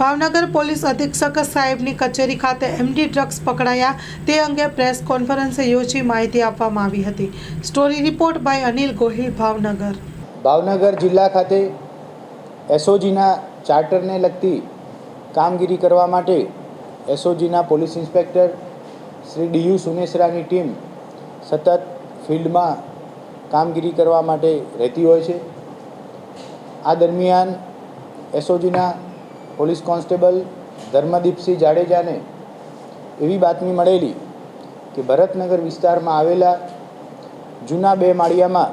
Bhavnagar police અધિક્ષક સાહેબની કચેરી ખાતે એમડી ડ્રગ્સ પકડાયા. તે અંગે પ્રેસ કોન્ફરન્સ યોજી માહિતી આપવામાં આવી હતી. Story report by Anil Gohil, Bhavnagar. Bhavnagar જિલ્લા ખાતે એસઓજીના ચાર્ટરને લગતી કામગીરી કરવા માટે એસઓજીના police inspector Shri D U સુનેસરાની team સતત ફિલ્ડમાં કામગીરી કરવા માટે રહેતી હોય છે. આ દરમિયાન એસઓજીના પોલીસ કોન્સ્ટેબલ ધર્મદીપસિંહ જાડેજાને એવી બાતમી મળેલી કે ભરતનગર વિસ્તારમાં આવેલા જૂના બે માળિયામાં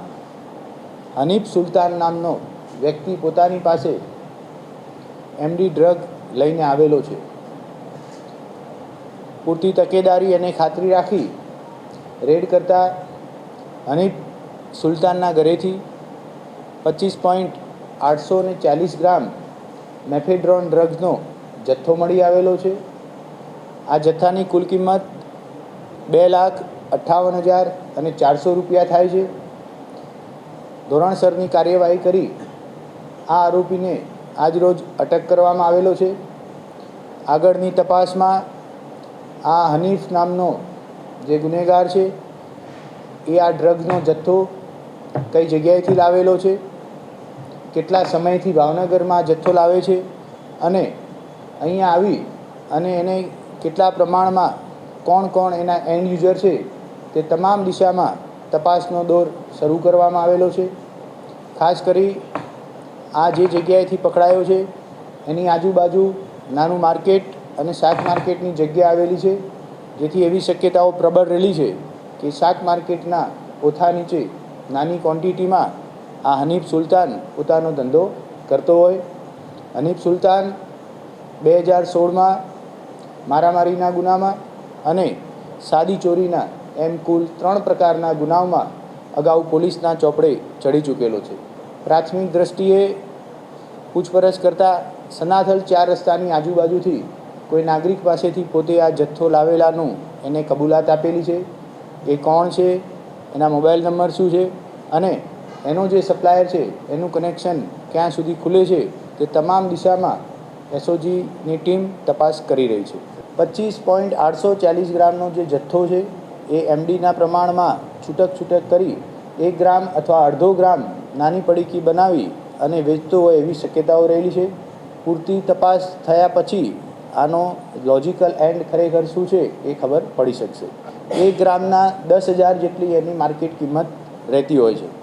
હનીફ સુલતાન નામનો વ્યક્તિ પોતાની પાસે એમડી ડ્રગ લઈને આવેલો છે. પૂરતી તકેદારી અને ખાતરી રાખી રેડ કરતા હનીફ સુલતાનના ઘરેથી પચીસ પોઈન્ટ આઠસો ને ચાલીસ ગ્રામ મેફેડ્રોન ડ્રગ્સનો જથ્થો મળી આવેલો છે. આ જથ્થાની કુલ કિંમત બે લાખ અઠ્ઠાવન હજાર અને ચારસો રૂપિયા થાય છે. ધોરણસરની કાર્યવાહી કરી આ આરોપીને આજરોજ અટક કરવામાં આવેલો છે. આગળની તપાસમાં આ હનીફ નામનો જે ગુનેગાર છે, એ આ ડ્રગ્સનો જથ્થો કઈ જગ્યાએથી લાવેલો છે? કેટલા સમયથી ભાવનગરમાં જથ્થો લાવે છે અને અહીંયા આવી અને એને કેટલા પ્રમાણમાં કોણ કોણ એના એન્ડ યુઝર છે તે તમામ દિશામાં તપાસનો દોર શરૂ કરવામાં આવેલો છે. ખાસ કરી આ જે જગ્યાએથી પકડાયો છે એની આજુબાજુ નાનું માર્કેટ અને શાક માર્કેટની જગ્યા આવેલી છે, જેથી એવી શક્યતાઓ પ્રબળ રહેલી છે કે શાક માર્કેટના ઓથા નીચે નાની ક્વોન્ટિટીમાં આ હનીફ સુલતાન પોતાનો ધંધો કરતો હોય. હનીફ સુલતાન બે હજાર સોળમાં મારામારીના ગુનામાં અને સાદી ચોરીના એમ કુલ ત્રણ પ્રકારના ગુનાઓમાં અગાઉ પોલીસના ચોપડે ચડી ચૂકેલો છે. પ્રાથમિક દ્રષ્ટિએ પૂછપરછ કરતાં સનાથલ ચાર રસ્તાની આજુબાજુથી કોઈ નાગરિક પાસેથી પોતે આ જથ્થો લાવેલાનું એને કબૂલાત આપેલી છે. એ કોણ છે? એના મોબાઈલ નંબર શું છે? અને એનો જે સપ્લાયર છે, એનું કનેક્શન ક્યાં સુધી ખુલે છે, તે તમામ દિશામાં એસઓજીની ટીમ તપાસ કરી રહી છે. પચીસ પોઈન્ટ આઠસો ચાલીસ ગ્રામનો જે જથ્થો છે, એ એમડીના પ્રમાણમાં છૂટક છૂટક કરી એક ગ્રામ અથવા અડધો ગ્રામ નાની પડીકી બનાવી અને વેચતો હોય એવી શક્યતાઓ રહેલી છે. પૂરતી તપાસ થયા પછી આનો લોજિકલ એન્ડ ખરેખર શું છે, એ ખબર પડી શકશે. એક ગ્રામના દસ હજાર જેટલી એની માર્કેટ કિંમત રહેતી હોય છે.